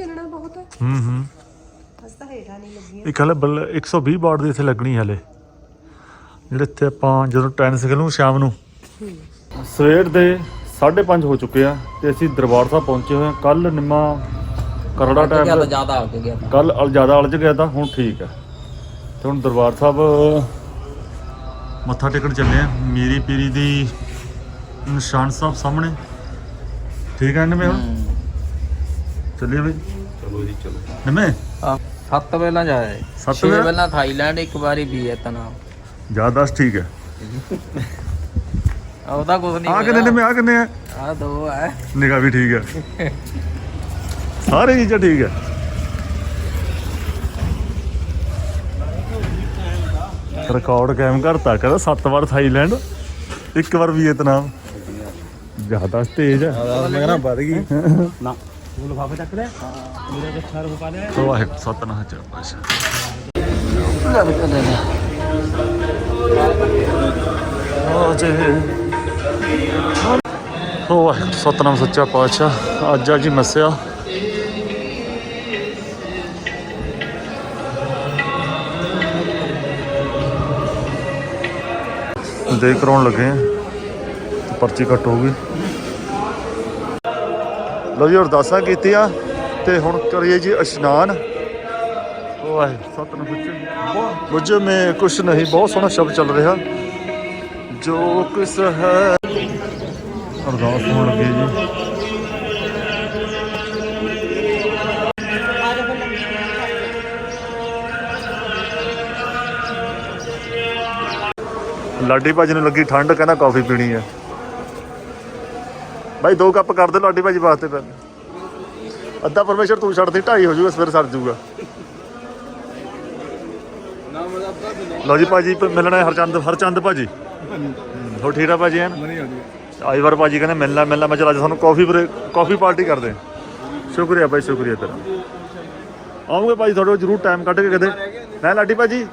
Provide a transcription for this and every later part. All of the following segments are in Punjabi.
ਚੱਲਣਾ ਬਹੁਤ ਹੈ। ਹੂੰ ਹੂੰ। ਅਸ ਤਾਂ ਹੇਠਾਂ ਨਹੀਂ ਲੱਗੀਆਂ। ਇੱਕ ਹਲੇ ਬੱਲ 120 ਵਾਟ ਦੀ ਇੱਥੇ ਲੱਗਣੀ ਹਲੇ। ਜਿਹੜੇ ਇੱਥੇ ਆਪਾਂ ਜਦੋਂ ਟੈਨਿਸ ਖੇਲੂ ਸ਼ਾਮ ਨੂੰ। ਸਵੇਰ ਦੇ 5:30 ਹੋ ਚੁੱਕੇ ਆ ਤੇ ਅਸੀਂ ਦਰਬਾਰ ਸਾਹਿਬ ਪਹੁੰਚੇ ਹੋਏ ਆ। ਕੱਲ ਨਿੰਮਾ ਕਰੜਾ ਟਾਈਮ ਜ਼ਿਆਦਾ ਹੋ ਗਿਆ। ਕੱਲ ਜ਼ਿਆਦਾ ਅਲਝ ਗਿਆ ਤਾਂ ਹੁਣ ਠੀਕ ਆ। ਤੇ ਹੁਣ ਦਰਬਾਰ ਸਾਹਿਬ ਮੱਥਾ ਟੇਕਣ ਚੱਲੇ ਆ। ਮੀਰੀ ਪੀਰੀ ਦੀ ਨਿਸ਼ਾਨ ਸਾਹਿਬ ਸਾਹਮਣੇ। ਠੀਕ ਆ ਨਿੰਮੇ ਹੁਣ? ਚੱਲੀਏ ਬਈ। ਚਲੋ ਜੀ ਚਲੋ। ਨਿੰਮੇ? ਹਾਂ ਸੱਤ ਵੇਲਾਂ ਜਾਏ ਸੱਤ ਛੇ ਵੇਲਾਂ? ਵੇਲਾਂ ਥਾਈਲੈਂਡ ਇੱਕ ਵਾਰੀ ਵੀਅਤਨਾਮ ਜ਼ਿਆਦਾ ਠੀਕ ਹੈ। ਉਹਦਾ ਕੁਝ ਨਹੀਂ ਆ ਕਿੰਨੇ ਨਿੰਮੇ ਆ ਕਿੰਨੇ ਆ? ਆ ਦੋ ਹੈ ਨਿਗਾ ਵੀ ਠੀਕ ਹੈ। ਸਾਰੇ ਚੀਜ਼ਾਂ ਠੀਕ ਹੈ। ਰਿਕਾਰਡ ਕਾਇਮ ਕਰਤਾ ਕਹਿੰਦਾ ਸੱਤ ਵਾਰ ਥਾਈਲੈਂਡ ਇੱਕ ਵਾਰ ਵੀਅਤਨਾਮ ਜ਼ਿਆਦਾ ਤੇਜ਼ ਹੈ। ਮੈਂ ਨਾ ਵੱਧ ਗਈ। ਨਾ। ਉਹ ਲਫਾਫੇ ਚੱਕ ਲੈ। ਮੇਰੇ ਦੇ ਛਾਰ ਪਾ ਲਿਆ। ਸੋ ਵਾਹਿਗੁਰੂ, ਸਤਨਾਮ ਚ ਪਾਸ਼ਾ ਹੋ ਜੇ ਸੋ ਵਾਹਿਗੁਰੂ, ਸਤਨਾਮ ਸੱਚਾ ਪਾਤਸ਼ਾਹ, ਅੱਜ ਆ ਜੀ ਮੱਸਿਆ। ਦੇ ਕਰਾਉਣ ਲੱਗੇ ਆ, ਤੇ ਪਰਚੀ ਕੱਟ ਗਈ। ਲਓ ਜੀ ਅਰਦਾਸਾਂ ਕੀਤੀਆਂ ਤੇ ਹੁਣ ਕਰੀਏ ਜੀ ਇਸ਼ਨਾਨ। ਵਾਹਿਗੁਰੂ ਸਤਨਾਮ ਸੱਚੇ ਮੁਝੇ ਮੈਂ ਕੁਛ ਨਹੀਂ, ਬਹੁਤ ਸੋਹਣਾ ਸ਼ਬਦ ਚੱਲ ਰਿਹਾ। ਜੋ ਕਿਸ ਹੈ। ਅਰਦਾਸ ਹੋਣ ਲੱਗੀ ਜੀ। ਲਾਡੀ ਭਾਜੀ ਨੂੰ ਲੱਗੀ ਠੰਡ, ਕਹਿੰਦਾ ਕਾਫੀ ਪੀਣੀ ਹੈ। ਭਾਈ ਦੋ ਕੱਪ ਕਰ ਦੇ ਲਾਡੀ ਭਾਜੀ ਵਾਸਤੇ ਪਹਿਲਾਂ ਅੱਧਾ ਪਰਮੇਸ਼ਰ ਤੂੰ ਛੱਡ ਦੇ ਢਾਈ ਹੋ ਜਾਊਗਾ ਸਵੇਰ ਸਰ ਜਾਊਗਾ ਲਓ ਜੀ ਭਾਜੀ ਮਿਲਣਾ ਹੈ ਹਰਚੰਦ ਹਰਚੰਦ ਭਾਜੀ। ਹੋ ਠੀਕ ਆ ਭਾਜੀ ਐਨ? ਆਈ ਵਾਰ ਭਾਜੀ ਕਹਿੰਦੇ ਮਿਲਣਾ ਮਿਲਣਾ। ਮੈਂ ਚਲ ਅੱਜ ਤੁਹਾਨੂੰ ਕਾਫੀ ਕਾਫੀ ਪਾਰਟੀ ਕਰਦੇ ਸ਼ੁਕਰੀਆ ਭਾਈ ਸ਼ੁਕਰੀਆ ਤੇਰਾ। ਆਉਂਗੇ ਭਾਜੀ ਤੁਹਾਡੇ ਕੋਲ ਜਰੂਰ ਟਾਈਮ ਕੱਢ ਕੇ ਕਦੇ ਮੈਂ ਲਾਡੀ ਭਾਜੀ?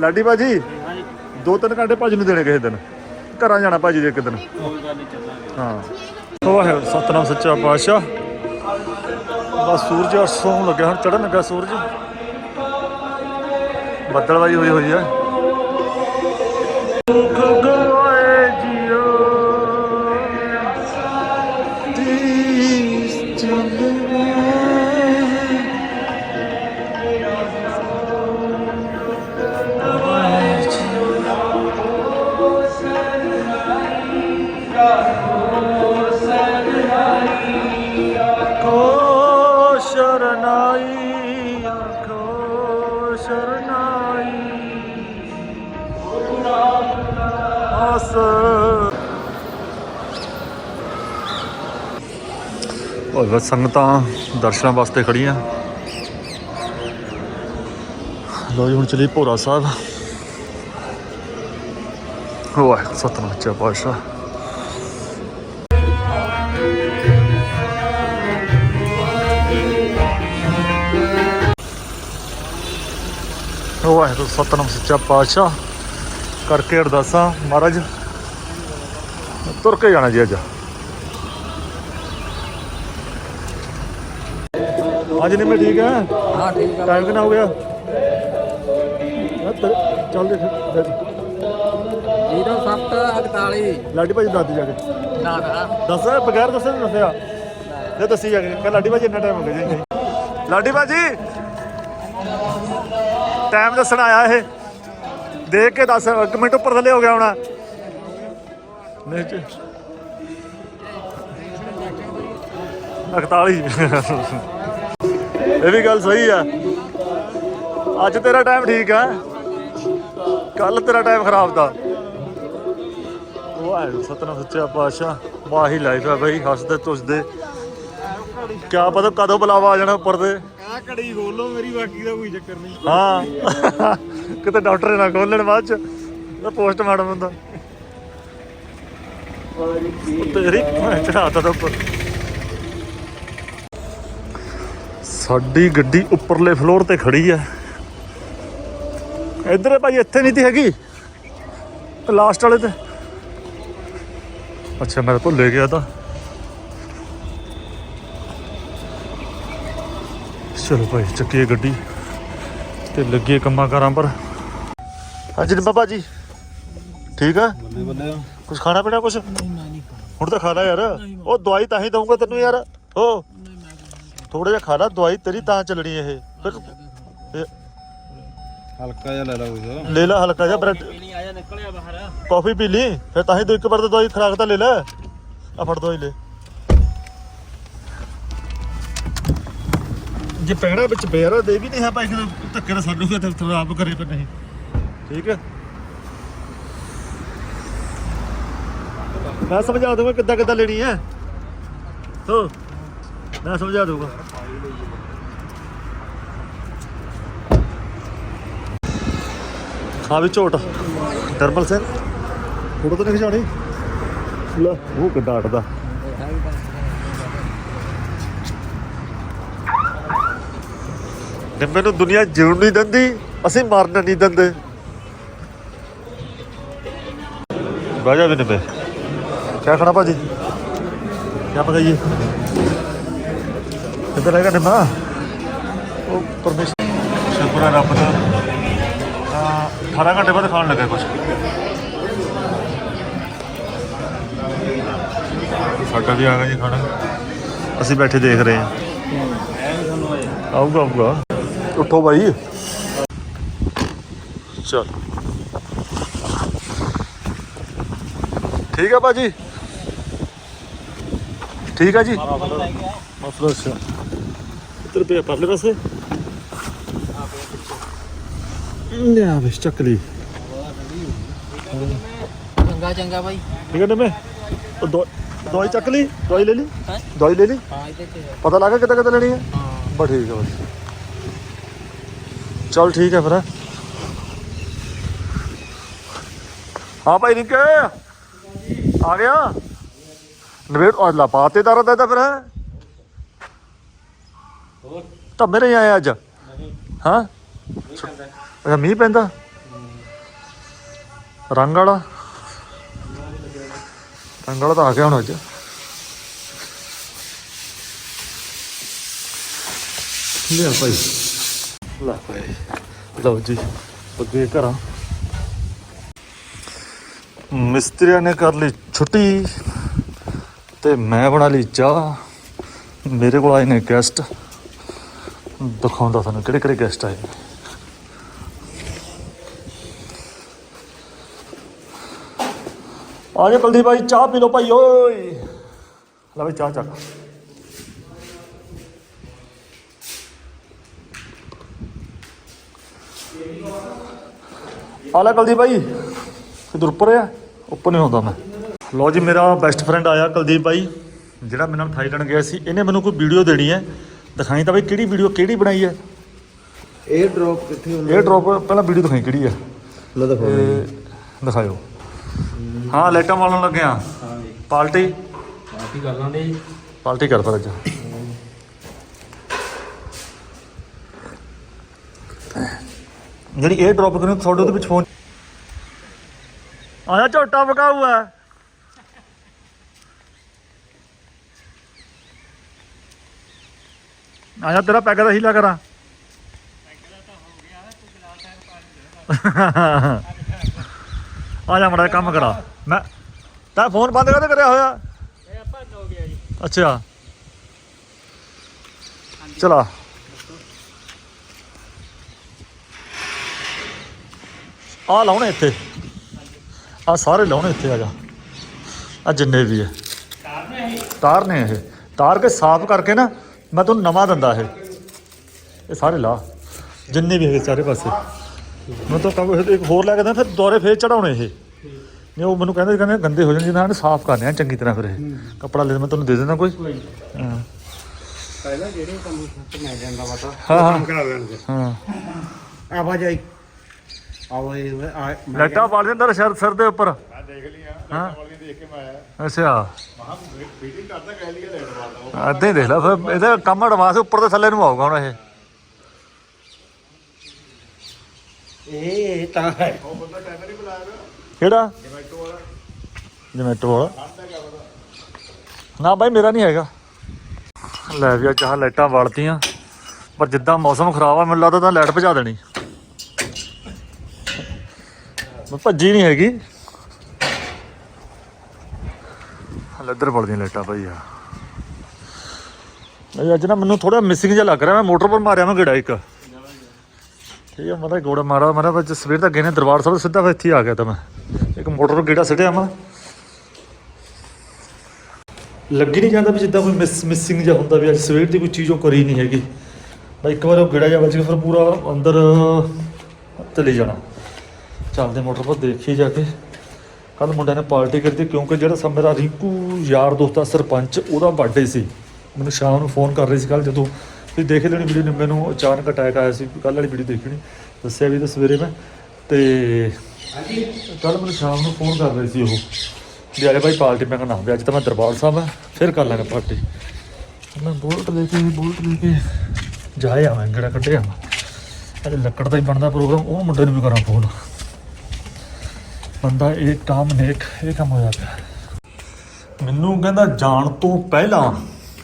ਲਾਡੀ ਭਾਜੀ? ਦੋ ਤਿੰਨ ਘੰਟੇ ਭਾਜੀ ਨੂੰ ਦੇਣੇ ਕਿਸੇ ਦਿਨ। ਘਰਾਂ ਜਾਣਾ ਭਾਜੀ ਦੇ ਇੱਕ ਦਿਨ। ਹਾਂ। ਵਾਹਿਗੁਰੂ, ਸਤਨਾਮ ਸੱਚਾ ਪਾਤਸ਼ਾਹ। ਬਸ ਸੂਰਜ ਅਸੋਂ ਲੱਗਿਆ, ਹੁਣ ਚੜਨ ਲੱਗਾ ਸੂਰਜ। ਬੱਦਲਵਾਈ ਹੋਈ ਹੋਈ ਹੈ ਉਹ ਸੰਗਤਾਂ ਦਰਸ਼ਨਾਂ ਵਾਸਤੇ ਖੜੀਆਂ ਲੋ ਜੀ, ਹੁਣ ਚਲੀ ਭੋਰਾ ਸਾਹਿਬ। ਵਾਹਿਗੁਰੂ, ਸਤਨਾਮ ਸੱਚਾ ਪਾਤਸ਼ਾਹ। ਵਾਹਿਗੁਰੂ, ਸਤਨਾਮ, ਸੱਚਾ ਪਾਤਸ਼ਾਹ। ਕਰਕੇ ਅਰਦਾਸਾਂ, ਮਹਾਰਾਜ। ਤੁਰ ਕੇ ਜਾਣਾ ਜੀ ਅੱਜ। ਅੱਜ ਨਹੀਂ ਮੈਂ ਠੀਕ ਹੈ ਹਾਂ ਠੀਕ ਆ। ਟਾਈਮ ਕਿੰਨਾ ਹੋ ਗਿਆ? ਹਾਂ, ਤੇ- ਚੱਲ ਦੇਖ ਦੇਖ। 0748 ਲਾਡੀ ਭਾਜੀ ਦੱਸ ਦੇ ਜਾ ਕੇ। ਨਾ ਨਾ। ਦੱਸ ਬਗੈਰ ਦੱਸੇ ਨੀ ਦੱਸਿਆ। ਜੇ ਦੱਸੀ ਜਾ ਕੇ ਕਹ ਲਾਡੀ ਭਾਜੀ ਇੰਨਾ ਟਾਈਮ ਹੋ ਗਿਆ ਜੀ। ਲਾਡੀ ਭਾਜੀ ਟਾਈਮ ਦੱਸਣ ਆਇਆ ਇਹ। ਦੇਖ ਕੇ ਦੱਸ ਇੱਕ ਮਿੰਟ ਉੱਪਰ ਥੱਲੇ ਹੋ ਗਿਆ ਹੋਣਾ। ਨਹੀਂ ਜੀ 41 ਇਹ ਵੀ ਗੱਲ ਸਹੀ ਆ। ਅੱਜ ਤੇਰਾ ਟਾਈਮ ਠੀਕ ਆ। ਕੱਲ ਤੇਰਾ ਟਾਈਮ ਖਰਾਬ ਦਾ। ਵਾਹਿਗੁਰੂ ਸਤਨਾਮ ਸੱਚਾ ਪਾਤਸ਼ਾਹ ਵਾਹੀ ਲਾਈਫ ਹੈ ਬਈ ਹੱਸਦੇ ਤੁਸਦੇ। ਕਿਆ ਪਤਾ ਕਦੋਂ ਬੁਲਾਵਾ ਆ ਜਾਣਾ ਉੱਪਰ ਤੇ। ਆ ਘੜੀ ਖੋਲੋ ਮੇਰੀ ਬਾਕੀ ਦਾ ਕੋਈ ਚੱਕਰ ਨਹੀਂ। ਹਾਂ। ਕਿਤੇ ਡਾਕਟਰ ਨਾ ਖੋਲਣ ਬਾਅਦ ਚ ਤਾਂ ਪੋਸਟਮਾਰਟਮ ਹੁੰਦਾ। ਤੇਰੀ ਚੜਾਤਾ ਤਾਂ ਉੱਪਰ। ਸਾਡੀ ਗੱਡੀ ਉੱਪਰਲੇ ਫਲੋਰ ਤੇ ਖੜੀ ਹੈ ਇੱਧਰ ਭਾਈ ਇੱਥੇ ਨਹੀਂ ਤੀ ਹੈਗੀ। ਲਾਸਟ ਵਾਲੇ ਤੇ। ਅੱਛਾ ਮੈਂ ਭੁੱਲੇ ਗਿਆ ਤਾਂ। ਚਲੋ ਭਾਈ ਚੱਕੀਏ ਗੱਡੀ ਤੇ ਲੱਗੇ ਕੰਮਾਂ ਕਾਰਾਂ ਪਰ। ਹਾਂਜੀ ਬਾਬਾ ਜੀ। ਠੀਕ ਆ? ਬੱਲੇ ਬੱਲੇ। ਕੁਝ ਖਾਣਾ ਪੀਣਾ ਕੁਝ ਹੁਣ ਤਾਂ ਖਾ ਲੈ ਯਾਰ ਉਹ ਦਵਾਈ ਤਾਂ ਹੀ ਦਊਂਗਾ ਤੈਨੂੰ ਯਾਰ। ਹੋ। ਥੋੜਾ ਜਿਹਾ ਖਾ ਲੈ ਦਵਾਈ ਤੇਰੀ ਤਾਂ ਚੱਲਣੀ ਇਹ। ਫਿਰ ਹਲਕਾ ਜਿਹਾ ਲੈ ਲਾ ਕੁਝ ਲੈ ਲੈ ਹਲਕਾ ਜਿਹਾ ਬ੍ਰੈਡ। ਨਹੀਂ ਆਇਆ ਨਿਕਲਿਆ ਬਾਹਰ। ਕਾਫੀ ਪੀ ਲਈ ਫਿਰ ਤਾਂ ਹੀ ਦੋ ਇੱਕ ਵਾਰ ਤਾਂ ਦਵਾਈ ਖਰਾਕ ਤਾਂ ਲੈ ਲੈ। ਆ ਫੜ ਦਵਾਈ ਲੈ। ਜੇ ਪੈਣਾ ਵਿੱਚ ਪਿਆ ਦੇ ਵੀ ਨਹੀਂ ਹੈ ਭਾਈ ਕਿ ਧੱਕੇ ਨਾਲ ਸਾਨੂੰ ਥੋੜਾ ਆਪ ਕਰੇ ਪਰ ਨਹੀਂ ਠੀਕ ਹੈ। ਮੈਂ ਸਮਝਾ ਦੂੰਗਾ ਕਿੱਦਾਂ ਕਿੱਦਾਂ ਲੈਣੀ ਹੈ। ਹੋ। ਮੈਂ ਸਮਝਾ ਦੂੰਗਾ ਹਾਂ ਵੀ ਝੋਟ। ਡਰਮਲ ਸਿੰਘ? ਫੋਟੋ ਤਾਂ ਨਹੀਂ ਲੈ। ਉਹ ਕਿੱਦਾਂ ਅੜਦਾ ਨਿੰਮੇ ਨੂੰ ਦੁਨੀਆ ਜਿਉਣ ਨਹੀਂ ਦਿੰਦੀ ਅਸੀਂ ਮਰਨ ਨਹੀਂ ਦਿੰਦੇ। ਬਹਿ ਜਾ ਵੀ ਨਿੰਮੇ। ਕਿਆ ਖਾਣਾ ਭਾਜੀ? ਕਿਆ ਪਕਾਈਏ ਇੱਧਰ ਹੈਗਾ ਡੰਡਾ ਉਹ ਪਰਮੇਸ਼ਰ ਸ਼ੁਕਰ ਹੈ ਰੱਬ ਦਾ। ਤਾਂ 18 ਘੰਟੇ ਬਾਅਦ ਖਾਣ ਲੱਗਾ ਕੁਛ। ਸਾਡਾ ਵੀ ਆ ਗਿਆ ਜੀ ਖਾਣਾ। ਅਸੀਂ ਬੈਠੇ ਦੇਖ ਰਹੇ ਹਾਂ। ਆਊਗਾ ਆਊਗਾ। ਉੱਠੋ ਭਾਈ ਚਲ। ਠੀਕ ਹੈ ਭਾਜੀ? ਠੀਕ ਹੈ ਜੀ? ਮਫਲਸ 70 ਰੁਪਏ ਪਰਲੇ ਪਾਸੇ। ਆ ਵੇ ਚੱਕ ਲਈ। ਚੰਗਾ ਚੰਗਾ ਬਾਈ। ਠੀਕ ਹੈ ਨਾ ਮੈਂ ਉਹ ਦੋ- ਦਵਾਈ ਚੱਕ ਲਈ ਦਵਾਈ ਲੈ ਲਈ। ਹੈਂ? ਦਵਾਈ ਲੈ ਲਈ। ਹਾਂ ਇਹਦੇ ਤੇ ਪਤਾ ਲੱਗਾ ਕਿੱਦਾਂ ਕਿੱਦਾਂ ਲੈਣੀ ਹੈ? ਬਸ ਠੀਕ ਹੈ ਬਸ। ਚਲ ਠੀਕ ਹੈ ਫਿਰ। ਹੈਂ। ਹਾਂ ਭਾਈ ਨਿੱਕੇ ਆ ਗਿਆ। ਨਵੇੜ ਅੱਜ ਲਾ ਪਾਤੇ ਦਾਰਾ ਦਾ ਤਾਂ ਫਿਰ। ਹੈਂ? ਤਾਂ ਮੇਰੇ ਹੀ ਆਇਆ ਅੱਜ ਹਾਂ? ਅੱਛਾ ਮੀਂਹ ਪੈਂਦਾ? ਰੰਗ ਵਾਲਾ? ਰੰਗ ਵਾਲਾ ਤਾਂ ਆ ਗਿਆ ਹੁਣ ਅੱਜ। ਲਿਆ ਭਾਈ। ਲੈ ਭਾਈ। ਲਓ ਜੀ ਅੱਗੇ ਘਰਾਂ। ਮਿਸਤਰੀਆਂ ਨੇ ਕਰ ਲਈ ਛੁੱਟੀ ਤੇ ਮੈਂ ਬਣਾ ਲਈ ਚਾਹ। ਮੇਰੇ ਕੋਲ ਆਏ ਨੇ ਗੈਸਟ ਦਿਖਾਉਂਦਾ ਤੁਹਾਨੂੰ ਕਿਹੜੇ ਕਿਹੜੇ ਗੈਸਟ ਆਏ। ਆ ਜਾ ਕੁਲਦੀਪ ਭਾਈ, ਚਾਹ ਪੀ ਲਓ ਭਾਈ, ਓਏ। ਲੈ ਭਾਈ ਚਾਹ ਚੱਕ। ਆ ਲੈ ਕੁਲਦੀਪ ਭਾਈ, ਇਧਰ ਉੱਪਰ ਆ, ਉੱਪਰ ਨਹੀਂ ਆਉਂਦਾ ਮੈਂ। ਲੋ ਜੀ, ਮੇਰਾ ਬੈਸਟ ਫਰੈਂਡ ਆਇਆ ਕੁਲਦੀਪ ਭਾਈ, ਜਿਹੜਾ ਮੇਰੇ ਨਾਲ ਥਾਈਲੈਂਡ ਗਿਆ ਸੀ, ਇਹਨੇ ਮੈਨੂੰ ਕੋਈ ਵੀਡੀਓ ਦੇਣੀ ਹੈ। ਦਿਖਾਈ ਤਾਂ ਭਾਈ ਕਿਹੜੀ ਵੀਡੀਓ ਕਿਹੜੀ ਬਣਾਈ ਹੈ 에ਅਰ ਡ੍ਰੌਪ ਕਿੱਥੇ ਹੁੰਦਾ ਇਹ ਡ੍ਰੌਪ ਪਹਿਲਾਂ ਵੀਡੀਓ ਦਿਖਾਈ ਕਿਹੜੀ ਹੈ ਲੈ ਦਿਖਾਓ ਦਿਖਾਇਓ। ਹਾਂ ਲਾਈਟਾਂ ਮਾਰਨ ਲੱਗੇ ਆ ਪਾਲਟੀ। ਬਾਕੀ ਗੱਲਾਂ ਦੇ ਪਾਲਟੀ ਕਰ ਪਰ ਅੱਜ। ਜਿਹੜੀ ਇਹ ਡ੍ਰੌਪ ਕਰਨੀ ਤੁਹਾਡੇ ਉਹਦੇ ਵਿੱਚ ਫੋਨ ਆਇਆ ਝੋਟਾ ਪਕਾਊ ਹੈ ਆਇਆ ਤੇਰਾ ਪੈਗ ਦਾ ਹੀਲਾ ਕਰਾਂ। ਆ ਜਾ ਮੜਾ ਕੰਮ ਕਰਾ। ਮੈਂ ਤਾਂ ਫੋਨ ਬੰਦ ਕਦੇ ਕਰਿਆ ਹੋਇਆ? ਇਹ ਆਪਾਂ ਹੋ ਗਿਆ ਜੀ ਅੱਛਾ। ਚਲਾ। ਆ ਲਾਉਣੇ ਇੱਥੇ। ਆ ਸਾਰੇ ਲਾਉਣੇ ਇੱਥੇ, ਆ ਜਾ। ਆ ਜਿੰਨੇ ਵੀ ਹੈ ਤਾਰ ਨੇ ਇਹ। ਤਾਰ ਕੇ ਸਾਫ਼ ਕਰਕੇ ਨਾ ਮੈਂ ਤੁਹਾਨੂੰ ਨਵਾਂ ਦਿੰਦਾ ਇਹ। ਇਹ ਸਾਰੇ ਲਾ। ਜਿੰਨੇ ਵੀ ਹੈਗੇ ਚਾਰੇ ਪਾਸੇ। ਮੈਂ ਤਾਂ ਕੰਮ ਇੱਕ ਹੋਰ ਲੈ ਕੇ ਦਿੰਦਾ ਫਿਰ ਦੁਆਰੇ ਫੇਰ ਚੜਾਉਣੇ ਇਹ। ਨਹੀਂ ਉਹ ਮੈਨੂੰ ਕਹਿੰਦੇ ਕਹਿੰਦੇ ਗੰਦੇ ਹੋ ਜਾਣਗੇ ਨਾ ਇਹਨੂੰ ਸਾਫ਼ ਕਰਨੇ ਆ ਚੰਗੀ ਤਰ੍ਹਾਂ ਫਿਰ ਇਹ। ਕੱਪੜਾ ਲੈ ਮੈਂ ਤੁਹਾਨੂੰ ਦੇ ਦਿੰਦਾ ਕੋਈ? ਹਾਂ। ਪਹਿਲਾਂ ਜਿਹੜੇ ਕੰਮ ਮੈਂ ਜਾਂਦਾ ਪਤਾ ਹਾਂ ਹਾਂ। ਕਰਾ ਲੈਣਗੇ। ਹਾਂ। ਆਵਾਜਾਈ। ਆਵਾਏ ਆ ਲੱਟਾ ਪਾ ਲੈਂਦਾ ਸਿਰ ਸਿਰ ਦੇ ਉੱਪਰ। ਦੇਖ ਕੇ ਮੈਂ ਆਇਆ। ਅੱਛਾ। ਮਹਾ ਮੀਟਿੰਗ ਕਰਦਾ ਕਹਿ ਲਿਆ ਲੈਟ ਵਾਲਾ ਅੱਧੇ ਦੇਖ ਲੈ ਫਿਰ ਇਹਦਾ ਕੰਮ ਐਡਵਾਂਸ ਉੱਪਰ ਤੋਂ ਥੱਲੇ ਨੂੰ ਆਊਗਾ ਹੁਣ ਇਹ। ਇਹ ਤਾਂ ਹੈ। ਕਿਹੜਾ? ਜਮੈਟੋ ਵਾਲਾ। ਜਮੈਟੋ ਵਾਲਾ। ਨਾ ਬਾਈ ਮੇਰਾ ਨਹੀਂ ਹੈਗਾ। ਲੈ ਵੀ ਆ ਚਾਹ ਲਾਈਟਾਂ ਵੜਤੀਆਂ ਪਰ ਜਿੱਦਾਂ ਮੌਸਮ ਖਰਾਬ ਆ ਮੈਨੂੰ ਲੱਗਦਾ ਤਾਂ ਲਾਈਟ ਭਜਾ ਦੇਣੀ। ਮੈਂ ਭੱਜੀ ਨਹੀਂ ਹੈਗੀ। ਹਲੇ ਇੱਧਰ ਲਾਈਟਾਂ ਭਾਈ ਆ। ਅੱਜ ਨਾ ਮੈਨੂੰ ਥੋੜਾ ਮਿਸਿੰਗ ਜਿਹਾ ਲੱਗ ਰਿਹਾ, ਮੈਂ ਮੋਟਰ ਪਰ ਮਾਰਿਆ ਮੈਂ ਗੇੜਾ ਇੱਕ। ਠੀਕ ਹੈ ਮਤਲਬ ਗੋੜਾ ਮਾਰਾ ਮਾਰਾ ਬਸ ਸਵੇਰ ਤੱਕ ਗਏ ਦਰਬਾਰ ਸਾਹਿਬ ਸਿੱਧਾ ਫਿਰ ਇੱਥੇ ਆ ਗਿਆ ਤਾਂ ਮੈਂ। ਇੱਕ ਮੋਟਰ ਨੂੰ ਗੇੜਾ ਸਿੱਟਿਆ ਮੈਂ। ਲੱਗੀ ਨਹੀਂ ਜਾਂਦਾ ਵੀ ਜਿੱਦਾਂ ਕੋਈ ਮਿਸ ਮਿਸਿੰਗ ਜਿਹਾ ਹੁੰਦਾ ਵੀ ਅੱਜ ਸਵੇਰ ਦੀ ਕੋਈ ਚੀਜ਼ ਉਹ ਕਰੀ ਨਹੀਂ ਹੈਗੀ। ਬਈ ਇੱਕ ਵਾਰ ਉਹ ਗੇੜਾ ਜਾ ਵੱਜ ਕੇ ਫਿਰ ਪੂਰਾ ਅੰਦਰ ਚਲੇ ਜਾਣਾ। ਚੱਲਦੇ ਮੋਟਰ ਪਰ ਦੇਖੀ ਜਾ ਕੇ। ਕੱਲ ਮੁੰਡਿਆਂ ਨੇ ਪਾਰਟੀ ਕੀਤੀ ਕਿਉਂਕਿ ਜਿਹੜਾ ਸਭ ਮੇਰਾ ਰਿੰਕੂ ਯਾਰ ਦੋਸਤ ਦਾ ਸਰਪੰਚ ਉਹਦਾ ਬਰਥਡੇ ਸੀ। ਮੈਨੂੰ ਸ਼ਾਮ ਨੂੰ ਫੋਨ ਕਰ ਰਹੀ ਸੀ ਕੱਲ ਜਦੋਂ ਤੁਸੀਂ ਦੇਖ ਲੈਣੀ ਵੀਡੀਓ ਨੇ ਮੈਨੂੰ ਅਚਾਨਕ ਅਟੈਕ ਆਇਆ ਸੀ ਕੱਲ ਵਾਲੀ ਵੀਡੀਓ ਦੇਖਣੀ। ਦੱਸਿਆ ਵੀ ਤਾਂ ਸਵੇਰੇ ਮੈਂ। ਤੇ ਕੱਲ ਮੈਨੂੰ ਸ਼ਾਮ ਨੂੰ ਫੋਨ ਕਰ ਰਹੀ ਸੀ ਉਹ। ਵੀ ਆਲੇ ਭਾਈ ਪਾਰਟੀ ਮੈਂ ਕਹਿੰਦਾ ਅੱਜ ਤਾਂ ਮੈਂ ਦਰਬਾਰ ਸਾਹਿਬ ਆ ਫਿਰ ਕਰ ਲਾਂਗੇ ਪਾਰਟੀ। ਮੈਂ ਬੋਲਟ ਲੈ ਕੇ ਬੋਲਟ ਲੈ ਕੇ ਜਾਏ ਆਵਾਂ ਗੜਾ ਕੱਢਿਆ ਅਰੇ ਲੱਕੜ ਦਾ ਹੀ ਬਣਦਾ ਪ੍ਰੋਗਰਾਮ ਉਹ ਮੁੰਡੇ ਨੂੰ ਵੀ ਕਰਾਂ ਫੋਨ ਬੰਦਾ ਇੱਕ ਕੰਮ ਨੇਕ ਇਹ ਕੰਮ ਹੋਇਆ ਪਿਆ। ਮੈਨੂੰ ਕਹਿੰਦਾ ਜਾਣ ਤੋਂ ਪਹਿਲਾਂ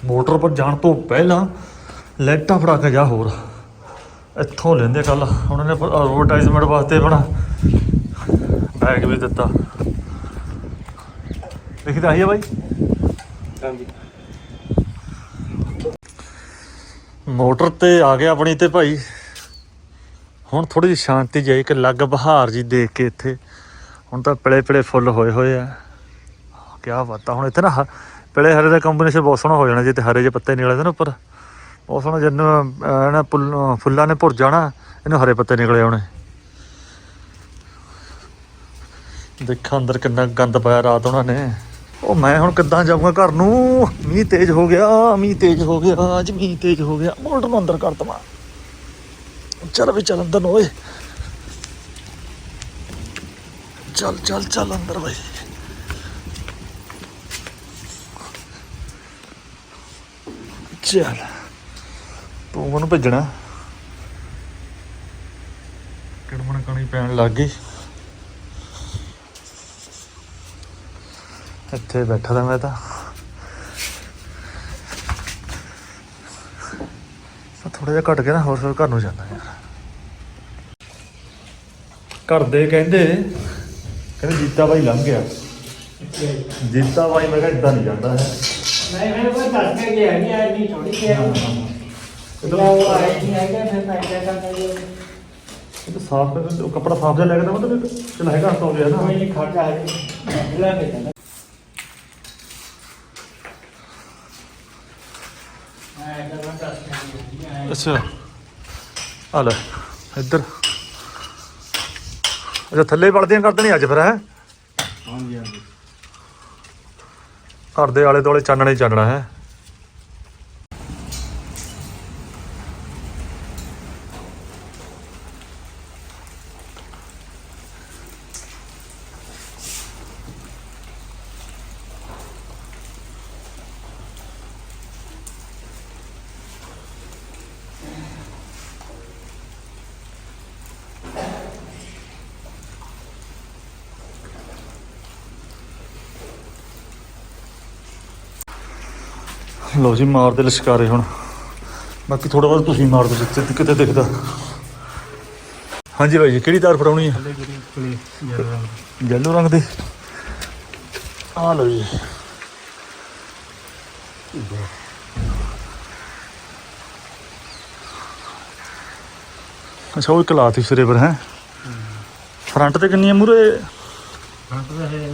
ਮੋਟਰ ਪਰ ਜਾਣ ਤੋਂ ਪਹਿਲਾਂ ਲੈਟਾਂ ਫੜਾ ਕੇ ਜਾ ਹੋਰ। ਇੱਥੋਂ ਲੈਂਦੇ ਕੱਲ ਉਹਨਾਂ ਨੇ ਐਡਵਰਟਾਈਜ਼ਮੈਂਟ ਵਾਸਤੇ ਬਣਾ ਬੈਗ ਵੀ ਦਿੱਤਾ। ਲਿਖੀ ਤਾਂ ਆਈ ਹੈ ਬਾਈ? ਹਾਂਜੀ। ਮੋਟਰ ਤੇ ਆ ਗਿਆ ਆਪਣੀ ਤੇ ਭਾਈ। ਹੁਣ ਥੋੜੀ ਜਿਹੀ ਸ਼ਾਂਤੀ ਜਾਈ ਕਿ ਲੱਗ ਬਹਾਰ ਜੀ ਦੇਖ ਕੇ ਇੱਥੇ। ਹੁਣ ਤਾਂ ਪਿਲੇ ਪਿਲੇ ਫੁੱਲ ਹੋਏ ਹੋਏ ਆ। ਕੀ ਬਾਤ ਆ ਹੁਣ ਇੱਥੇ ਨਾ ਹ- ਹਰੇ ਦਾ ਕੰਬੀਨੇਸ਼ਨ ਬਹੁਤ ਸੋਹਣਾ ਹੋ ਜਾਣਾ ਜੇ ਤੇ ਹਰੇ ਜਿਹੇ ਪੱਤੇ ਨਿਕਲੇ ਤੇ ਉੱਪਰ। ਬਹੁਤ ਸੋਹਣਾ ਜਿੰਨ ਇਹਨਾਂ ਫੁੱਲਾਂ ਨੇ ਭੁਰ ਜਾਣਾ, ਇਹਨੂੰ ਹਰੇ ਪੱਤੇ ਨਿਕਲੇ ਆਉਣੇ ਦੇਖਾਂ ਅੰਦਰ ਕਿੰਨਾ ਗੰਦ ਪਾਇਆ ਰਾਤ ਉਹਨਾਂ ਨੇ। ਉਹ ਮੈਂ ਹੁਣ ਕਿੱਦਾਂ ਜਾਊਂਗਾ ਘਰ ਨੂੰ? ਮੀਂਹ ਤੇਜ਼ ਹੋ ਗਿਆ, ਮੀਂਹ ਤੇਜ਼ ਹੋ ਗਿਆ, ਅੱਜ ਮੀਂਹ ਤੇਜ਼ ਹੋ ਗਿਆ। ਮੋਟਰ ਨੂੰ ਅੰਦਰ ਕਰ ਦਵਾਂ। ਚੱਲ ਵੀ ਚੱਲ ਅੰਦਰ ਨੂੰ ਓਏ। ਚੱਲ ਚੱਲ ਚੱਲ ਅੰਦਰ ਬਾਈ। ਚੱਲ। ਤੂੰ ਮੈਨੂੰ ਭੇਜਣਾ। ਕਿੜਮਣ ਕਣੀ ਪੈਣ ਲੱਗ ਗਈ। ਇੱਥੇ ਬੈਠਾ ਤਾਂ ਮੈਂ ਤਾਂ। ਥੋੜਾ ਜਿਹਾ ਘਟ ਕੇ ਨਾ ਹੋਰ ਫਿਰ ਘਰ ਨੂੰ ਜਾਂਦਾ ਯਾਰ। ਘਰ ਦੇ ਕਹਿੰਦੇ ਕਹਿੰਦੇ ਜੀਤਾ ਬਾਈ ਲੰਘ ਗਿਆ। ਜੀਤਾ ਬਾਈ ਮੈਂ ਕਿਹਾ ਇਦਾਂ ਨਹੀਂ ਜਾਂਦਾ ਹੈ। ਨਹੀਂ ਮੈਂ ਕੋਈ ਦੱਸ ਕੇ ਗਿਆ ਨਹੀਂ ਆਈ ਨਹੀਂ ਥੋੜੀ ਕਿ ਇਹ ਉਹ ਤਾਂ ਆਈ ਨਹੀਂ ਆਏਗਾ ਫਿਰ ਮੈਂ ਕਿਆ ਕਰਦਾ ਇਹ ਇਹ ਤਾਂ ਸਾਫ਼ ਕਰ ਉਹ ਕੱਪੜਾ ਸਾਫ਼ ਜਿਹਾ ਲੈ ਕੇ ਤਾਂ ਮਤਲਬ ਚਲ ਹੈਗਾ ਤਾਂ ਹੋ ਗਿਆ ਨਾ। ਕੋਈ ਨਹੀਂ ਖੜਦਾ ਹੈ ਲੈ ਕੇ ਜਾਂਦਾ ਮੈਂ ਕਹਿੰਦਾ ਦੱਸ ਕੇ ਨਹੀਂ ਆਇਆ ਅੱਛਾ। ਆ ਲੈ ਇੱਧਰ। ਅੱਛਾ ਥੱਲੇ ਵੜਦੀਆਂ ਕਰ ਦੇਣੀ ਅੱਜ ਫਿਰ ਹੈ? ਹਾਂਜੀ ਹਾਂਜੀ। ਘਰ ਦੇ ਆਲੇ ਦੁਆਲੇ ਚਾਨਣਾ ਹੀ ਚਾਨਣਾ ਹੈ? ਲਓ ਜੀ ਮਾਰਦੇ ਲਸ਼ਕਾਰੇ ਹੁਣ। ਬਾਕੀ ਥੋੜਾ ਬਹੁਤ ਤੁਸੀਂ ਮਾਰ ਦਿਓ ਜਿੱਥੇ ਕਿਤੇ ਦਿਖਦਾ। ਹਾਂਜੀ ਭਾਈ ਜੀ ਕਿਹੜੀ ਤਾਰ ਫੜਾਉਣੀ ਹੈ ਯੈਲੋ ਰੰਗ ਦੀ। ਆ ਲਓ ਜੀ। ਅੱਛਾ ਉਹ ਇੱਕ ਲਾਤੀ ਸਿਰੇ ਪਰ ਹੈ? ਫਰੰਟ ਤੇ ਕਿੰਨੀ ਹੈ ਮੂਰੇ ਫਰੰਟ ਹੈ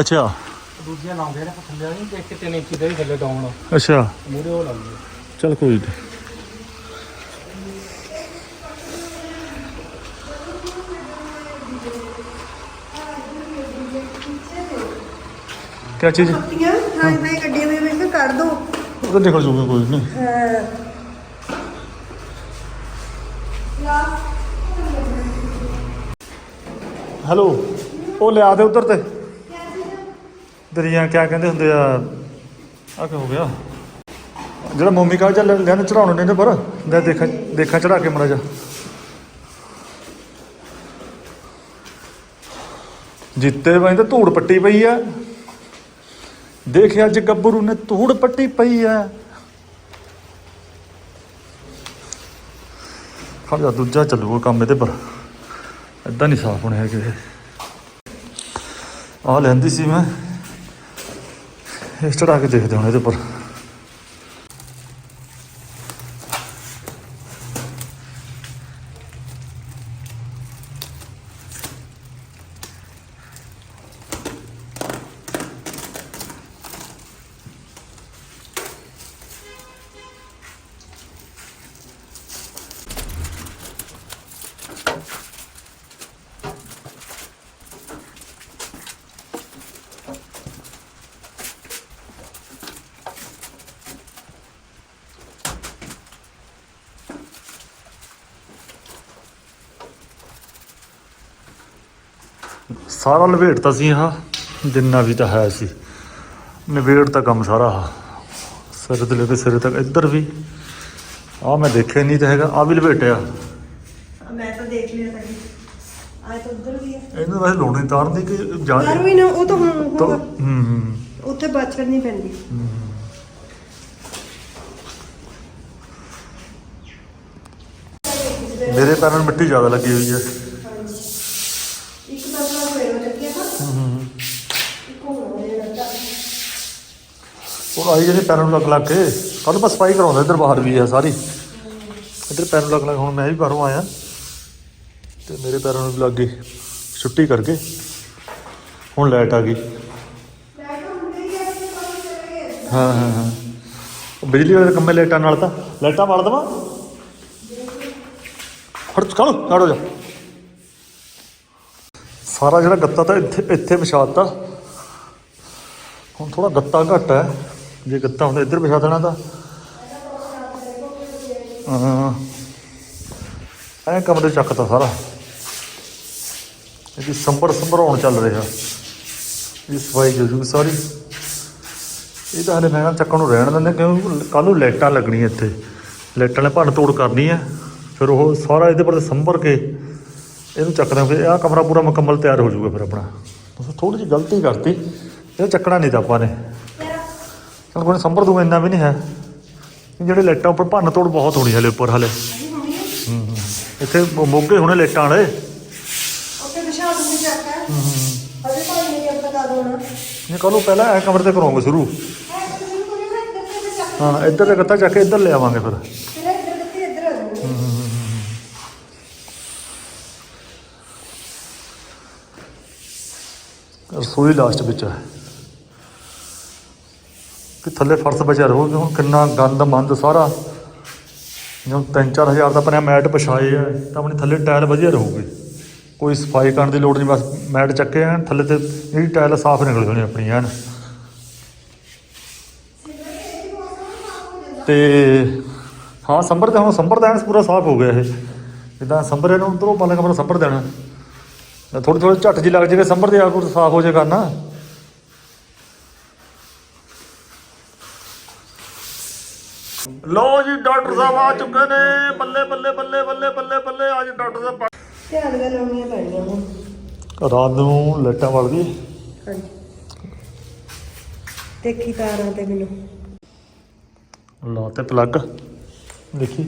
ਅੱਛਾ। ਦੂਜੀਆਂ ਲਾਉਂਦੇ ਨੇ ਥੱਲੇ ਨਹੀਂ ਦੇਖ ਕੇ ਤਿੰਨ ਇੰਚੀ ਦੇ ਵੀ ਥੱਲੇ ਡਾਉਣ ਅੱਛਾ। ਮੂਰੇ ਉਹ ਲਾਉਂਦੇ ਚਲ ਕੋਈ ਨਹੀਂ ਕਿਆ ਚੀਜ਼? ਹਾਂ ਨਹੀਂ ਗੱਡੀਆਂ ਦੇ ਵਿੱਚ ਕੱਢ ਦੋ। ਉਹ ਤਾਂ ਨਿਕਲ ਜੂਗਾ ਕੋਈ ਨਹੀਂ ਹੈਲੋ ਉਹ ਲਿਆ ਦੇ ਉਧਰ ਤੇ। ਦਰਿਆ ਕਿਆ ਕਹਿੰਦੇ ਹੁੰਦੇ ਆ? ਆ ਕੀ ਹੋ ਗਿਆ? ਜਿਹੜਾ ਮੰਮੀ ਕਾ ਚੱਲ ਲੈਣ ਚੜਾਉਣ ਨੇ ਨੇ ਪਰ। ਦੇਖਾਂ ਦੇਖਾਂ ਚੜਾ ਕੇ ਮੜਾ ਜਾ ਜਿੱਤੇ ਵੈਂ ਤਾਂ ਧੂੜ ਪੱਟੀ ਪਈ ਆ। ਦੇਖਿਆ ਅੱਜ ਗੱਭਰੂ ਨੇ ਧੂੜ ਪੱਟੀ ਪਈ ਆ। ਖੜਾ ਦੂਜਾ ਚੱਲੂਗਾ ਕੰਮ ਇਹਦੇ ਪਰ। ਇਦਾਂ ਨਹੀਂ ਸਾਫ਼ ਹੋਣੇ ਹੈਗੇ। ਆ ਲੈਂਦੀ ਸੀ ਮੈਂ। ਇਸ ਚੜਾ ਕੇ ਦੇਖਦੇ ਹੁਣ ਇਹਦੇ ਉੱਪਰ। ਸਾਰਾ ਲਵੇਟਤਾ ਸੀ ਆਹ ਜਿੰਨਾ ਵੀ ਤਾਂ ਹੈ ਸੀ। ਨਿਬੇੜ ਤਾਂ ਕੰਮ ਸਾਰਾ ਸਿਰ ਤੋਂ ਲੈ ਕੇ ਸਿਰੇ ਤੱਕ ਇੱਧਰ ਵੀ। ਆਹ ਮੈਂ ਦੇਖਿਆ ਨਹੀਂ ਤਾਂ ਹੈਗਾ ਆਹ ਵੀ ਲਵੇਟਿਆ ਮੈਂ ਤਾਂ ਦੇਖ ਲਿਆ ਤਾਂ ਆਏ ਤਾਂ ਉਧਰ ਵੀ ਹੈ ਇਹਨੂੰ ਵੈਸੇ ਲੋਣੀ ਤਾਰਦੀ ਕਿ ਜਾਂ ਵੀ ਨਾ ਉਹ ਤਾਂ ਹੁਣ ਤਾਂ ਹੁਣ ਹੂੰ ਹੂੰ। ਉੱਥੇ ਬਾਛੜ ਨਹੀਂ ਪੈਂਦੀ। ਮੇਰੇ ਪੈਰਾਂ ਨੂੰ ਮਿੱਟੀ ਜ਼ਿਆਦਾ ਲੱਗੀ ਹੋਈ ਹੈ। ਉਹ ਆਈ ਜਿਹੜੇ ਪੈਰਾਂ ਨੂੰ ਲੱਗ ਲੱਗ ਕੇ। ਕੱਲ ਬਸ ਸਫ਼ਾਈ ਕਰਾਉਂਦਾ ਇੱਧਰ ਬਾਹਰ ਵੀ ਹੈ ਸਾਰੀ। ਇੱਧਰ ਪੈਰਾਂ ਨੂੰ ਲੱਗ ਲੱਗ ਹੁਣ ਮੈਂ ਵੀ ਬਾਹਰੋਂ ਆਇਆ। ਤੇ ਮੇਰੇ ਪੈਰਾਂ ਨੂੰ ਵੀ ਲੱਗ ਗਈ ਛੁੱਟੀ ਕਰਕੇ। ਹੁਣ ਲਾਈਟ ਆ ਗਈ। ਹਾਂ ਹਾਂ ਹਾਂ। ਬਿਜਲੀ ਵਾਲੇ ਦੇ ਕੰਮੇ ਲਾਈਟਾਂ ਨਾਲ ਤਾਂ। ਲਾਈਟਾਂ ਵਾਲ ਦਵਾਂ? ਹਟ ਚਲ ਹਟ ਜਾ। ਸਾਰਾ ਜਿਹੜਾ ਗੱਤਾ ਤਾਂ ਇੱਥੇ ਇੱਥੇ ਵਿਛਾਤਾ ਹੁਣ ਥੋੜਾ ਗੱਤਾ ਘੱਟ ਹੈ। ਜੇ ਗੱਤਾ ਹੁੰਦਾ, ਇੱਧਰ ਵਿਛਾ ਦੇਣਾ ਤਾਂ। ਹਾਂ। ਐ ਕਮਰੇ ਚੱਕਤਾ ਸਾਰਾ। ਇਹਦੀ ਸੰਭਰ ਸੰਭਰਾਉਣ ਚੱਲ ਰਿਹਾ। ਇਹ ਸਫ਼ਾਈ ਜੋ ਜੂ ਸਾਰੀ। ਇਹ ਤਾਂ ਹਲੇ ਮੈਂ ਚੱਕਣ ਨੂੰ ਰਹਿਣ ਦਿੰਦੇ ਕਿਉਂਕਿ ਕੱਲ ਨੂੰ ਲਾਈਟਾਂ ਲੱਗਣੀਆਂ ਇੱਥੇ। ਲਾਈਟਾਂ ਨੇ ਭੰਨ ਤੋੜ ਕਰਨੀ ਹੈ ਫਿਰ ਉਹ ਸਾਰਾ ਇਹਦੇ ਪਰ ਸੰਭਰ ਕੇ ਇਹਨੂੰ ਚੱਕਦਾ ਫਿਰ ਆਹ ਕਮਰਾ ਪੂਰਾ ਮੁਕੰਮਲ ਤਿਆਰ ਹੋ ਜਾਊਗਾ ਫਿਰ ਆਪਣਾ। ਥੋੜੀ ਜਿਹੀ ਗਲਤੀ ਕਰਤੀ। ਇਹ ਚੱਕਣਾ ਨਹੀਂ ਤਾਂ ਆਪਾਂ ਨੇ। ਚਲ ਕੋਈ ਸੰਭਰ ਦੂੰਗਾ ਇੰਨਾ ਵੀ ਨਹੀਂ ਹੈ। ਇਹ ਜਿਹੜੇ ਲਾਈਟਾਂ ਉੱਪਰ ਭੰਨ ਤੋੜ ਬਹੁਤ ਹੋਣੀ ਹਲੇ ਉੱਪਰ ਹਲੇ। ਇੱਥੇ ਮੋਗੇ ਹੋਣੇ ਲਾਈਟਾਂ ਵਾਲੇ। ਉੱਥੇ ਵਿਸ਼ਾ ਦੂੰਗੀ ਚੱਕ ਹੈ। ਅਜੇ ਭਾਈ ਨੇ ਕੀ ਪਤਾ ਦੋਣਾ ਇਹ ਕੱਲ ਪਹਿਲਾਂ ਐ ਕਮਰੇ ਤੇ ਕਰਾਉਂਗੇ ਸ਼ੁਰੂ। ਹੈ ਇੱਧਰ ਤੇ ਦੇ ਗੱਤਾ ਚੱਕ ਕੇ ਇੱਧਰ ਲੈ ਆਵਾਂਗੇ ਫਿਰ। ਰਸੋਈ ਲਾਸਟ ਵਿੱਚ ਹੈ। ਕਿ ਥੱਲੇ ਫਰਸ਼ ਬਚਿਆ ਰਹੂਗਾ ਹੁਣ ਕਿੰਨਾ ਗੰਦ, ਮੰਦ ਸਾਰਾ। ਜਦੋਂ 3-4 ਹਜ਼ਾਰ ਦਾ ਆਪਣਾ ਮੈਟ ਪਛਾਏ ਆ, ਤਾਂ ਆਪਣੀ ਥੱਲੇ ਟਾਇਲ ਵਧੀਆ ਰਹੂਗੀ। ਕੋਈ ਸਫ਼ਾਈ ਕਰਨ ਦੀ ਲੋੜ ਨਹੀਂ, ਬਸ ਮੈਟ ਚੱਕੇ ਐਨ ਥੱਲੇ ਤੇ ਜਿਹੜੀ ਟਾਇਲ ਸਾਫ਼ ਨਿਕਲ ਜਾਣੀ ਆਪਣੀ, ਐਨ। ਤੇ ਹਾਂ, ਸੰਭਰ ਤੇ ਹੁਣ ਸੰਭਰ ਦਾ ਐਨ ਪੂਰਾ ਸਾਫ਼ ਹੋ ਗਿਆ ਇਹ। ਜਿੱਦਾਂ ਸੰਭਰ ਇਹਨੂੰ ਉਧਰੋਂ ਪਾਲੇ ਕਮਰਾ ਸੰਭਰ ਦੇਣਾ। ਥੋੜੀ ਥੋੜੀ ਝੱਟ ਜੀ ਲੱਗ ਜਾਏਗਾ ਸੰਭਰ ਦੇ ਆ ਕੋਈ ਸਾਫ਼ ਹੋ ਜਾਏਗਾ, ਨਾ। ਲੋ ਜੀ ਡਾਕਟਰ ਸਾਹਿਬ ਆ ਚੁੱਕੇ ਨੇ। ਬੱਲੇ ਬੱਲੇ ਬੱਲੇ ਬੱਲੇ ਬੱਲੇ ਬੱਲੇ ਅੱਜ ਡਾਕਟਰ ਸਾਹਿਬ ਧਿਆਨ ਨਾਲ ਲਾਉਣੀਆਂ ਪੈਣੀਆਂ ਹੁਣ। ਰਾਤ ਨੂੰ ਲਾਈਟਾਂ ਵੜਦੀ ਹਾਂਜੀ। ਦੇਖੀ ਤਾਰਾਂ ਤੇ ਮੈਨੂੰ। ਲਾ ਤੇ ਪਲੱਗ ਦੇਖੀ।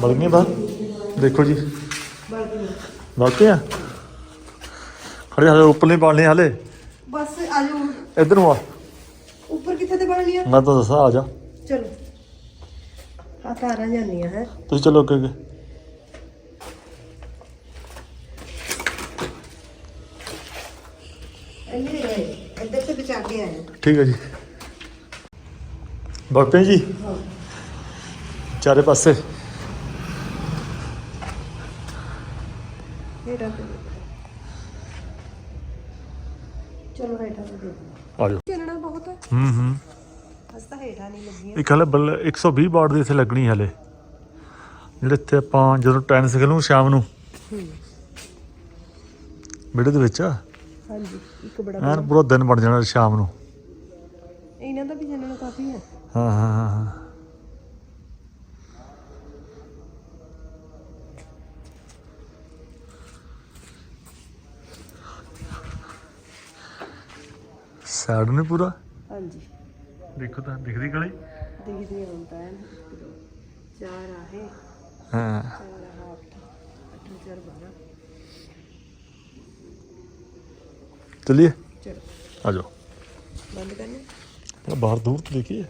ਬਲ ਗਈ ਬਾਹਰ। ਦੇਖੋ ਜੀ। ਬਾਕੀ ਆ ਖੜੇ ਹਾਲੇ ਉੱਪਰ ਨਹੀਂ ਪਾਲਣੇ ਹਾਲੇ। ਬਸ ਆਜੋ ਇੱਧਰ ਨੂੰ ਆ। ਉੱਪਰ ਕਿੱਥੇ ਤੇ ਬਣ ਲਿਆ ਮੈਂ ਤਾਂ ਦੱਸਾਂ ਆ ਜਾ। ਚਲੋ। ਆ ਤਾਰਾਂ ਜਾਂਦੀਆਂ ਹੈ। ਤੁਸੀਂ ਚਲੋ ਅੱਗੇ ਅੱਗੇ। ਇੰਨੇ ਗਏ ਇੱਧਰ ਤੇ ਬਚਾ ਕੇ ਆਏ। ਠੀਕ ਹੈ ਜੀ। ਬਾਪੇ ਜੀ। ਚਾਰੇ ਪਾਸੇ। ਹੇਠਾਂ ਤੇ ਚਲੋ ਹੇਠਾਂ ਤੇ ਦੇ ਆ ਜਾਓ। ਚੱਲਣਾ ਬਹੁਤ ਹੈ। ਹੂੰ ਹੂੰ। ਅਸ ਤਾਂ ਹੇਠਾਂ ਨਹੀਂ ਲੱਗੀਆਂ। ਇੱਕ ਹਲੇ ਬੱਲ 120 ਵਾਟ ਦੀ ਇੱਥੇ ਲੱਗਣੀ ਹਲੇ। ਜਿਹੜੇ ਇੱਥੇ ਆਪਾਂ ਜਦੋਂ ਟੈਨਿਸ ਖੇਲੂ ਸ਼ਾਮ ਨੂੰ। ਵਿਹੜੇ ਦੇ ਵਿੱਚ ਹਾਂਜੀ ਇੱਕ ਬੜਾ ਐਨ ਪੂਰਾ ਦਿਨ ਬਣ ਜਾਣਾ ਸ਼ਾਮ ਨੂੰ। ਇਹਨਾਂ ਦਾ ਵੀ ਚੱਲਣਾ ਕਾਫੀ ਹੈ। ਹਾਂ ਹਾਂ ਹਾਂ ਹਾਂ। ਸਾਈਡ ਨੇ ਪੂਰਾ? ਹਾਂਜੀ। ਦੇਖੋ ਤਾਂ ਦਿਖਦੀ ਗਲੀ? ਦਿਖਦੀਆਂ ਹੁਣ ਤਾਂ। ਐਨ। ਇੱਕ, ਦੋ, ਚਾਰ ਆਹੇ ਹਾਂ ਚਲਿए ਚਲੋ। ਆ ਜਾਓ। ਬੰਦ ਕਰਨਾ? ਥੋੜਾ ਬਾਹਰ ਦੂਰ ਤੋਂ ਦੇਖੀਏ।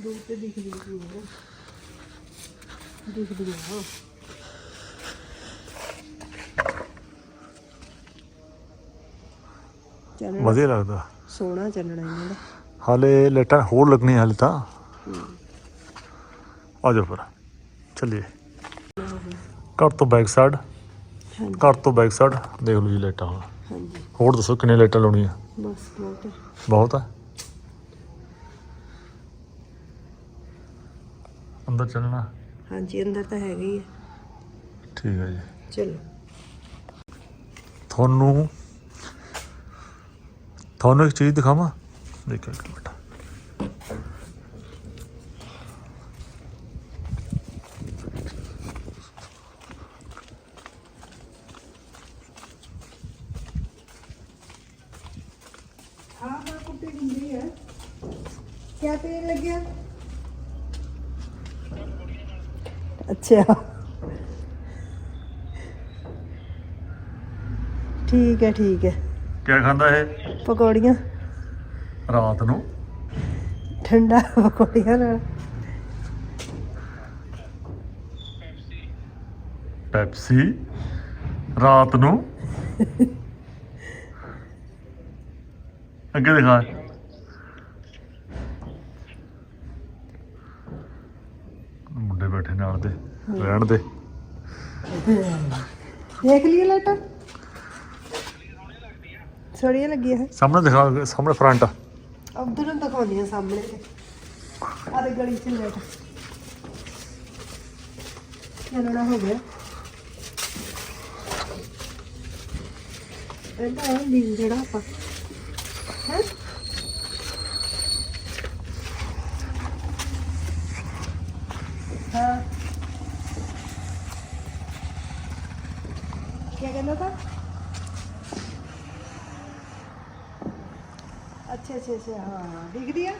ਦੂਰ ਤੇ ਦਿਖਦੀ ਨਹੀਂ ਹੈ ਦਿਖਦੀ ਹਾਂ ਚੱਲਣਾ। ਵਧੀਆ ਲੱਗਦਾ। ਸੋਹਣਾ ਚੱਲਣਾ ਇਹਨਾਂ ਦਾ ਹਾਲੇ ਲੇਟਾਂ ਹੋਰ ਲੱਗਣੀਆਂ ਹਾਲੇ ਤਾਂ। ਆ ਜਾਓ ਫਿਰ ਚੱਲੀਏ। ਘਰ ਤੋਂ ਬੈਕ ਸਾਈਡ ਹਾਂਜੀ। ਘਰ ਤੋਂ ਬੈਕ ਸਾਈਡ ਦੇਖ ਲਓ ਜੀ ਲਾਈਟਾਂ ਹੁਣ। ਹਾਂਜੀ। ਹੋਰ ਦੱਸੋ ਕਿੰਨੇ ਲਾਈਟਾਂ ਲਾਉਣੀਆਂ? ਬਸ ਬਹੁਤ ਬਹੁਤ ਆ ਅੰਦਰ ਚੱਲਣਾ? ਹਾਂਜੀ ਅੰਦਰ ਤਾਂ ਹੈਗਾ ਹੈ। ਠੀਕ ਹੈ ਜੀ। ਚਲੋ। ਤੁਹਾਨੂੰ ਤੁਹਾਨੂੰ ਇੱਕ ਚੀਜ਼ ਦਿਖਾਵਾਂ? ਦੇਖੋ ਇੱਕ ਮਿੰਟ। ਹਾਂ ਹਾਂ ਹੈ। ਕਿਆ ਤੇਲ ਲੱਗਿਆ? ਅੱਛਾ। ਠੀਕ ਹੈ ਠੀਕ ਹੈ। ਕੀ ਖਾਂਦਾ ਇਹ? ਪਕੌੜੀਆਂ। ਰਾਤ ਨੂੰ। ਠੰਡਾ ਪਕੌੜੀਆਂ ਨਾਲ। ਪੈਪਸੀ ਰਾਤ ਨੂੰ। ਅੱਗੇ ਦਿਖਾ। ਮੁੰਡੇ ਬੈਠੇ ਨਾਲ ਦੇ ਰਹਿਣ ਦੇ। ਦੇਖ ਲਈ ਲਾਈਟਾਂ। ਸੋਹਣੀਆਂ ਲੱਗੀਆਂ ਹੈ। ਸਾਹਮਣੇ ਦਿਖਾ ਸਾਹਮਣੇ ਫਰੰਟ ਉਧਰ ਨੂੰ ਦਿਖਾਉਂਦੀਆਂ ਸਾਹਮਣੇ ਤੇ। ਆਦੇ ਗਲੀ ਚ ਲਾਈਟ ਚੱਲਣਾ ਹੋ ਗਿਆ। ਇਹਦਾ ਹੈ ਲੀਨ ਜਿਹੜਾ ਆਪਾਂ ਹਾਂ ਕੀ ਕਹਿੰਦਾ ਤਾ ਅੱਛਾ ਹਾਂ ਦਿਖਦੀ ਆ?